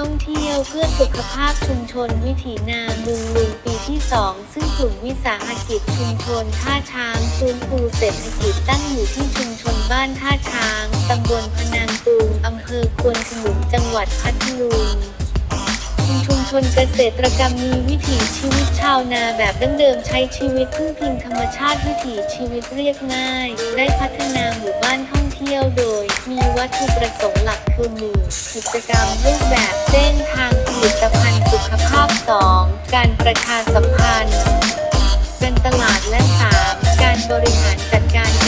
ท่องเที่ยวเพื่อสุขภาพชุมชนวิถีนามุงลุงปีที่ 2 ซึ่งกลุ่มวิสาหกิจชุมชนท่าช้างฟื้นฟูเศรษฐกิจตั้งอยู่ที่ชุมชนบ้านท่าช้าง ตำบลพนางตูมอำเภอควนขนุนจังหวัดพัทลุง ชนเกษตรกรรมมีวิถีชีวิตชาวนาแบบดั้งเดิมใช้ชีวิตพึ่งพิงธรรมชาติวิถีชีวิตเรียบง่าย ได้พัฒนาหมู่บ้านท่องเที่ยวโดย มีวัตถุประสงค์หลักคือหนึ่งกิจกรรมรูปแบบเส้นทางผลิตภัณฑ์สุขภาพ 2. การประชาสัมพันธ์ เป็นตลาดและ 3. การบริหารจัดการ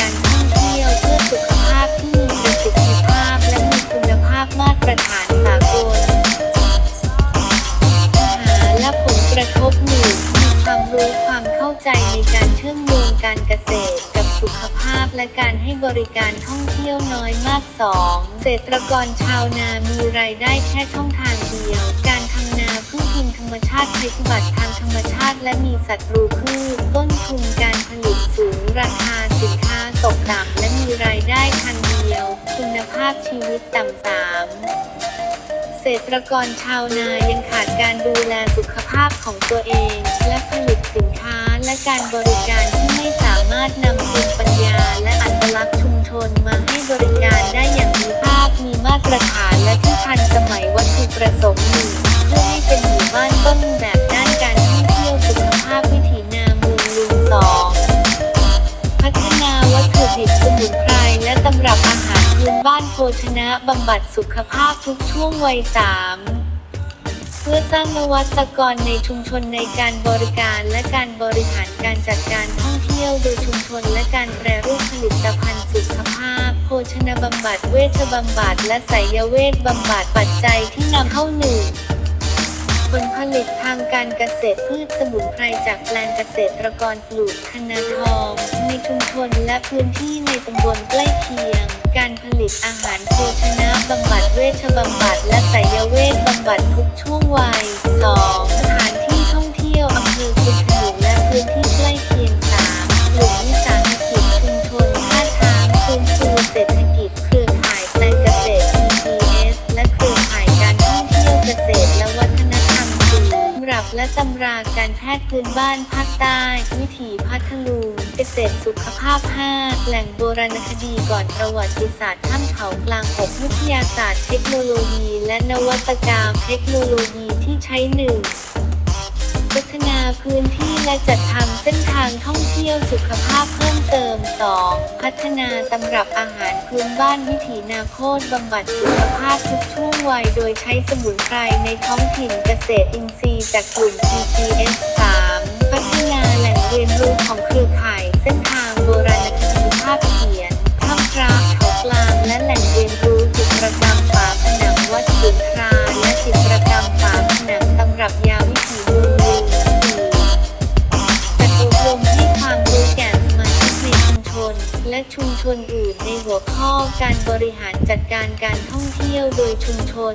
บริการท่องเที่ยวน้อยมาก 2. เกษตรกรชาวนามีรายได้แค่ช่องทางเดียว การทำนาพึ่งพิงธรรมชาติภัยพิบัติทางธรรมชาติและมีศัตรูพืชต้นทุนการผลิตสูงราคาสินค้าตกต่ำและมีรายได้ทางเดียว คุณภาพชีวิตต่ำสามเกษตรกรชาวนายังขาดการดูแลสุขภาพของตัวเอง และผลิตสินค้า และการบริการที่ไม่สามารถนำภูมิปัญญา และอัตลักษณ์ชุมชนมาให้บริการได้อย่างมีภาพมีมาตรฐานและที่ทันสมัยวัตถุประสงค์หนึ่งเพื่อให้เป็นหมู่บ้านต้นแบบด้านการท่องเที่ยวสุขภาพวิถีนามืองลุงสองพัฒนาวัตถุดิบสมุนไพรและตำรับอาหารพื้นบ้านโภชนะบำบัดสุขภาพทุกช่วงวัยสาม เพื่อสร้างนวัตกรในชุมชนในการบริการและการบริหารการจัดการท่องเที่ยวโดยชุมชนและการแปรรูปผลิตภัณฑ์สุขภาพ โภชนบำบัดเวชบำบัดและไสยเวชบำบัดปัจจัยที่นำเข้าหนึ่ง ผลผลิตทางการเกษตรพืชสมุนไพรจากแปลงเกษตรกรปลูกคณะทอง ในชุมชนและพื้นที่ในตำบลใกล้เคียง การผลิตอาหารโภชนะบำบัดเวชบำบัดและไสยเวชบำบัดทุกช่วงวัย 2. ตำราการแพทย์พื้นบ้านภาคใต้ วิถีพัทลุงเกษตรสุขภาพ 5 แหล่งโบราณคดีก่อนประวัติศาสตร์ถ้ำเขากลางอกวิทยาศาสตร์เทคโนโลยี และนวัตกรรมเทคโนโลยีที่ใช้หนึ่งพัฒนา พื้นที่และจัดทำเส้นทางท่องเที่ยวสุขภาพเพิ่มเติม 2. พัฒนาตำรับอาหารพื้นบ้านวิถีนาโคตบำบัดสุขภาพทุกช่วงวัยโดยใช้สมุนไพรในท้องถิ่นเกษตรอินทรีย์จากกลุ่ม TPS 3. พัฒนาแหล่งเรียนรู้ของเครือข่ายเส้นทางโบราณคดีภาพ อื่นในหัวข้อการบริหารจัดการการท่องเที่ยวโดยชุมชน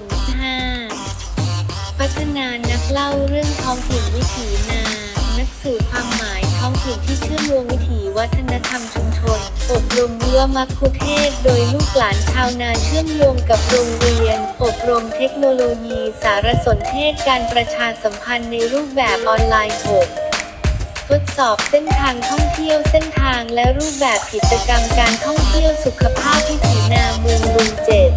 5. พัฒนานักเล่าเรื่องท้องถิ่นวิถีนา นักสื่อความหมายท้องถิ่นที่เชื่อมโยงวิถีวัฒนธรรมชุมชน อบรมเรือมัคคุเทศก์โดยลูกหลานชาวนาเชื่อมโยงกับโรงเรียน อบรมเทคโนโลยี สารสนเทศการประชาสัมพันธ์ในรูปแบบออนไลน์ 6 ทดสอบเส้นทางท่องเที่ยวเส้นทางและรูปแบบกิจกรรมการท่องเที่ยวสุขภาพวิถีนาเมืองลุงเจ็ด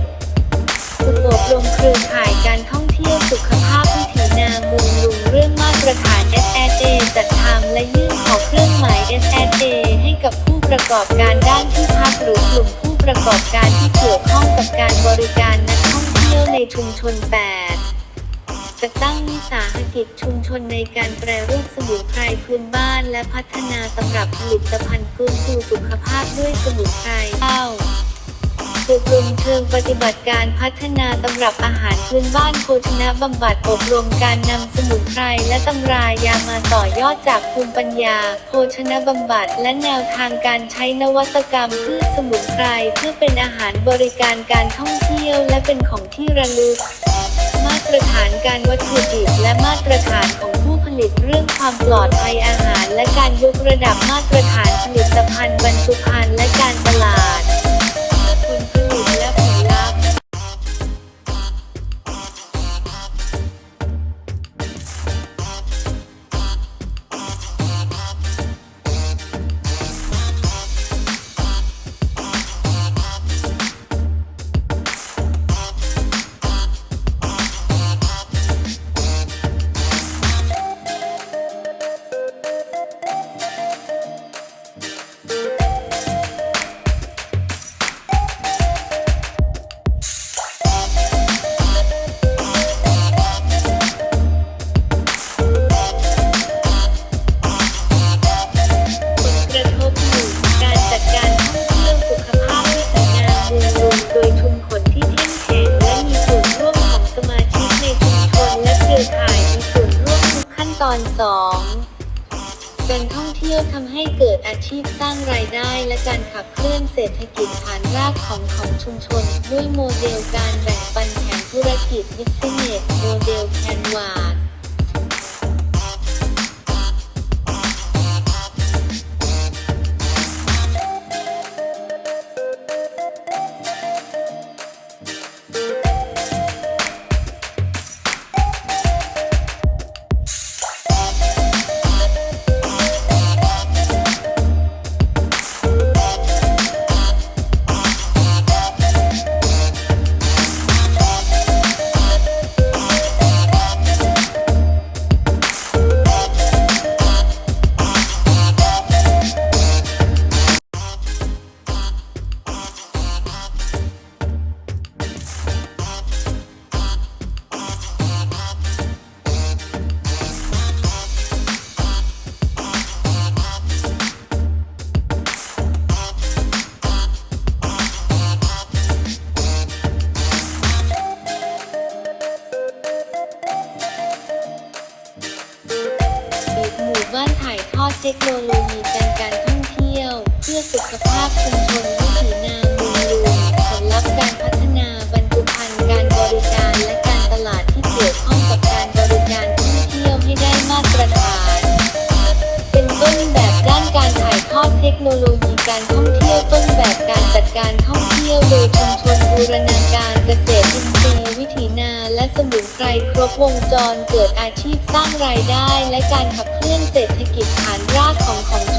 ฝึกอบรมเครือข่ายการท่องเที่ยวสุขภาพวิถีนาเมืองลุงเรื่องมาตรฐาน SSA จัดทำและยื่นขอเครื่องหมาย SSA ให้กับผู้ประกอบการด้านที่พักหรือกลุ่มผู้ประกอบการที่เกี่ยวข้องกับการบริการนักท่องเที่ยวในชุมชน 8 จะตั้งวิสาหกิจชุมชนในการแปรรูปสมุนไพรพื้นบ้านและพัฒนาตำรับผลิตภัณฑ์ฟื้นฟูสุขภาพด้วยสมุนไพร9อบรมเชิงปฏิบัติการพัฒนาตำรับอาหารพื้นบ้านโภชนะบำบัดอบรมการนำสมุนไพรและตำรายามาต่อยอดจากภูมิปัญญา โภชนะบำบัดและแนวทางการใช้นวัตกรรมพืชสมุนไพรเพื่อเป็นอาหารบริการการท่องเที่ยวและเป็นของที่ระลึก ตรฐานการวัตถุดิบและมาตรฐานของผู้ผลิตเรื่องความปลอดภัยอาหาร และการยกระดับมาตรฐานผลิตภัณฑ์ เกิดอาชีพสร้างรายได้และการขับเคลื่อนเศรษฐกิจฐานรากของของชุมชน ด้วยโมเดลการแบ่งปันแผนธุรกิจยิสเนตโมเดลแคนวาส ทอดเทคโนโลยีการการท่องเที่ยว เพื่อสุขภาพชุมชนวิถีนามเมืองลุงผลลัพธ์การพัฒนาบรรจุภัณฑ์การบริการและการตลาดที่เกี่ยวข้องกับการบริการท่องเที่ยวให้ได้มาตรฐาน เป็นต้นแบบด้านการถ่ายทอดเทคโนโลยีการท่อง ที่ยวต้นแบบการจัดการท่องเที่ยวโดยชุมชนบูรณาการเกษตรอินทรีย์วิถีนาและสมุนไพรครบวงจรเกิดอาชีพสร้างรายได้ และการขับเคลื่อนเศรษฐกิจฐานรากของของ